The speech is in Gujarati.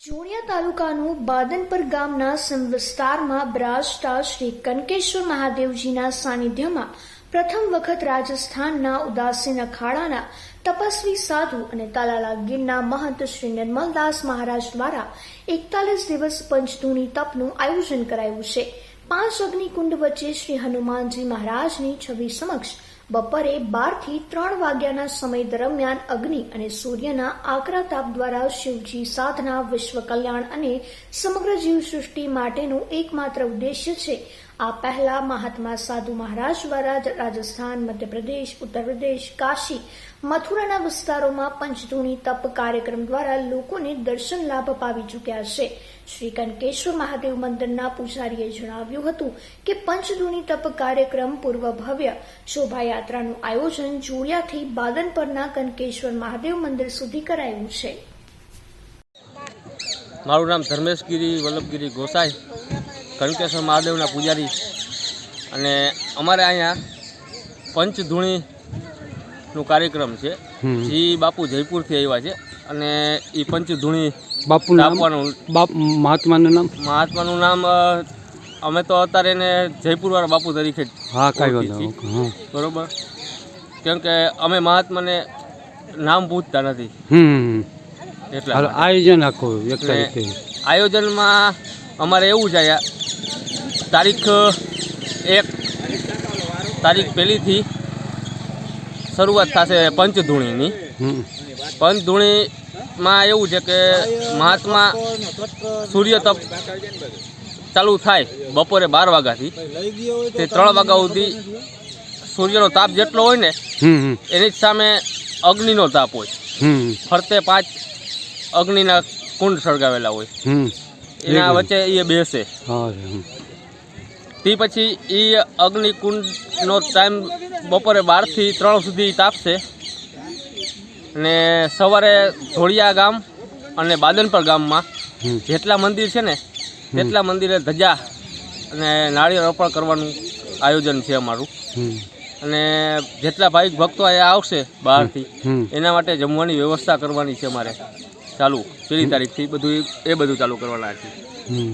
જોડિયા તાલુકાનું બાદનપર ગામના સમ વિસ્તારમાં બિરાજતા શ્રી કનકેશ્વર મહાદેવજીના સાનિધ્યમાં પ્રથમ વખત રાજસ્થાનના ઉદાસીન અખાડાના તપસ્વી સાધુ અને તાલાલા ગીરના મહંત શ્રી નિર્મલદાસ મહારાજ દ્વારા એકતાલીસ દિવસ પંચધૂની તપનું આયોજન કરાયું છે. પાંચ અગ્નિકુંડ વચ્ચે શ્રી હનુમાનજી મહારાજની છબી સમક્ષ બપોરે બારથી ત્રણ વાગ્યાના સમય દરમિયાન અગ્નિ અને સૂર્યના આકરા તાપ દ્વારા શિવજી સાધના, વિશ્વ કલ્યાણ અને સમગ્ર જીવસૃષ્ટિ માટેનું એકમાત્ર ઉદ્દેશ્ય છે. આ પહેલા મહાત્મા સાધુ મહારાજ દ્વારા રાજસ્થાન, મધ્યપ્રદેશ ઉત્તર પ્રદેશ કાશી, મથુરાના વિસ્તારોમાં પંચધૂણી તપ કાર્યક્રમ દ્વારા લોકોને દર્શન લાભ અપાવી ચૂક્યા છે. શ્રી કનકેશ્વર મહાદેવ મંદિરના પૂજારીએ જણાવ્યું હતું કે પંચધૂણી તપ કાર્યક્રમ પૂર્વ ભવ્ય શોભાયાત્રાનું આયોજન જોડિયાથી બાદન પરના કનકેશ્વર મહાદેવ મંદિર સુધી કરાયું છે. મારું નામ ધર્મેશગીરી વલ્લભગીરી ગોસાઈ કનકેશ્વર મહાદેવના પૂજારી. અને અમારે અહીંયા પંચધૂણીનું કાર્યક્રમ છે. જે બાપુ જયપુરથી આવ્યા છે અને એ પંચધૂણી બાપુ નામ? આપવાનું બાપ મહાત્માનું નામ? મહાત્માનું નામ અમે તો અત્યારે એને જયપુરવાળા બાપુ તરીકે હા કાંઈ વાંધો બરોબર? કેમ કે અમે મહાત્માને નામ પૂછતા નથી. એટલે આયોજન આખું એક આયોજનમાં અમારે એવું છે તારીખ એક તારીખ પહેલીથી શરૂઆત થશે પંચધૂણીની. પંચધૂણીમાં એવું છે કે મહાત્મા સૂર્ય તપ ચાલુ થાય બપોરે બાર વાગ્યાથી. તે ત્રણ વાગ્યા સુધી સૂર્યનો તાપ જેટલો હોય ને એની જ સામે અગ્નિનો તાપ હોય. હમ ફરતે પાંચ અગ્નિના કુંડ સળગાવેલા હોય. હમ. એના વચ્ચે એ બેસે. તે પછી એ અગ્નિકુંડનો ટાઈમ બપોરે બારથી ત્રણ સુધી તાપશે. ને સવારે ધોળિયા ગામ અને બાદનપર ગામમાં જેટલા મંદિર છે ને તેટલા મંદિરે ધજા અને નાળિયેર અર્પણ કરવાનું આયોજન છે અમારું. અને જેટલા ભાવિક ભક્તો અહીંયા આવશે બહારથી એના માટે જમવાની વ્યવસ્થા કરવાની છે અમારે. ચાલુ પેલી તારીખથી બધું એ બધું ચાલુ કરવાના છે.